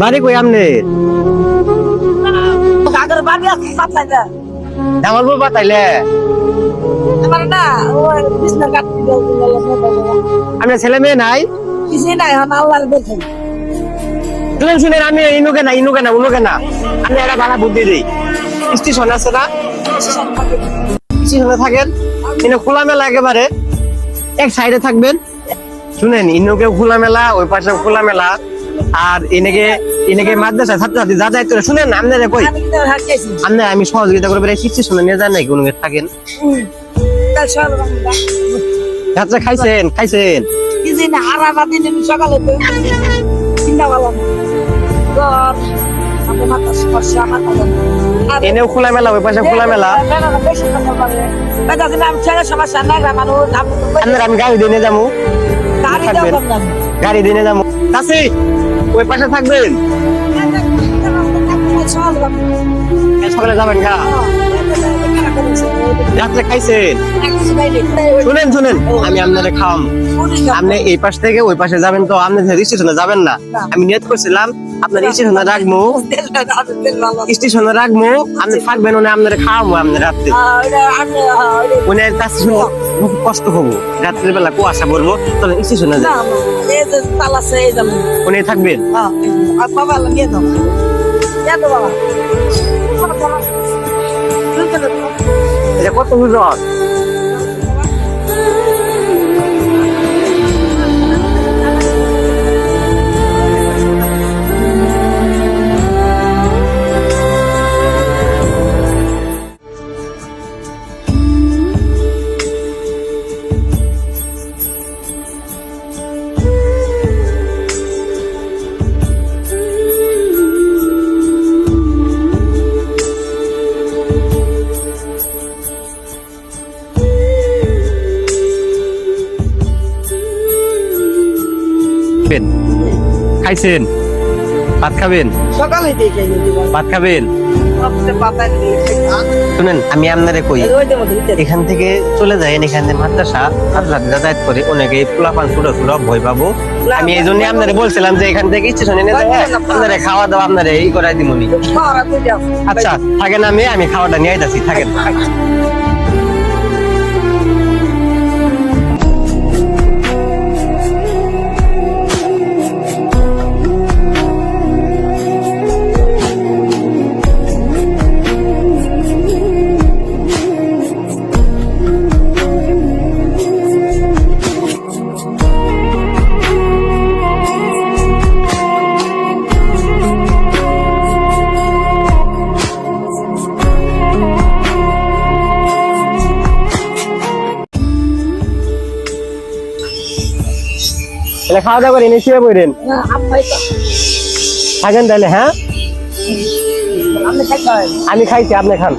বাড়ি কই আমনে? বাড়ি আছে আমার না বিছনা ছেলে মেয়ে নাই? কিছু নাই হন দেখেন। শুনেন শুনেন আমি ইনুকে না ইনুকে না উনুকে না। আমি একটা ভাড়া বুদ্ধি দিই। স্টেশন আছে না? স্টেশনে থাকেন। ইনু খোলামেলা একেবারে। এক সাইডে থাকবেন। শুনেন ইনুকে খোলামেলা ওই পাশে খোলামেলা আর এনেকে এনেকে মাদ্রাসা ছাত্রছাত্রী যা দায়িত্ব শুনেন আপনারা কই? আপনারা আমি সহযোগিতা করব স্টেশনে নিয়ে যান নাকি উনুকে থাকেন? আচ্ছা খাইছেন খাইছেন? সকালে ওই পাশে আমি গাড়ি দিয়ে যাব। গাড়ি থাকবেন। গাড়ি দিয়ে যাব। কাছে ওই পাশে থাকবেন? সকালে যাবেন গা। রাত্রে খাইছেন? শুনেন শুনেন। আমি আপনারে খাওয়াম। আপনি এই পাশ থেকে ওই পাশে যাবেন তো আপনি স্টেশনে যাবেন না। আমি নিয়ত করছিলাম আপনার স্টেশনে রাখব। স্টেশনে রাখব। আপনি থাকবেন উনি আপনারে খাওয়াবো আপনি রাত্রে। উনি কষ্ট হব। রাত্রের বেলা কুয়াশা পড়ব তবে স্টেশনে যান উনি থাকবেন এটা কত হুজর? খাবেন খাইছেন? ভাত খাবেন? সকালে ভাত খাবেন? শুনেন আমি আপনারে কই এখান থেকে চলে যায় এখান থেকে মাদ্রাসা মাদ্রাসা যাতায়াত করে অনেকে পোলাপান ছোট ছোট ভয় পাবো। আমি এই জন্য আপনারে বলছিলাম যে এখান থেকে স্টেশনে নিয়ে যাবে আপনারে খাওয়া দাওয়া আপনারে এই করাই দিমুনি। আচ্ছা থাকেন আমি আমি খাওয়াটা নিয়ে যাচ্ছি থাকেন। তাহলে খাওয়া দাওয়া করে নিশ্চয় বইরেন থাকেন তাহলে হ্যাঁ? আমি খাইছি আপনি খান।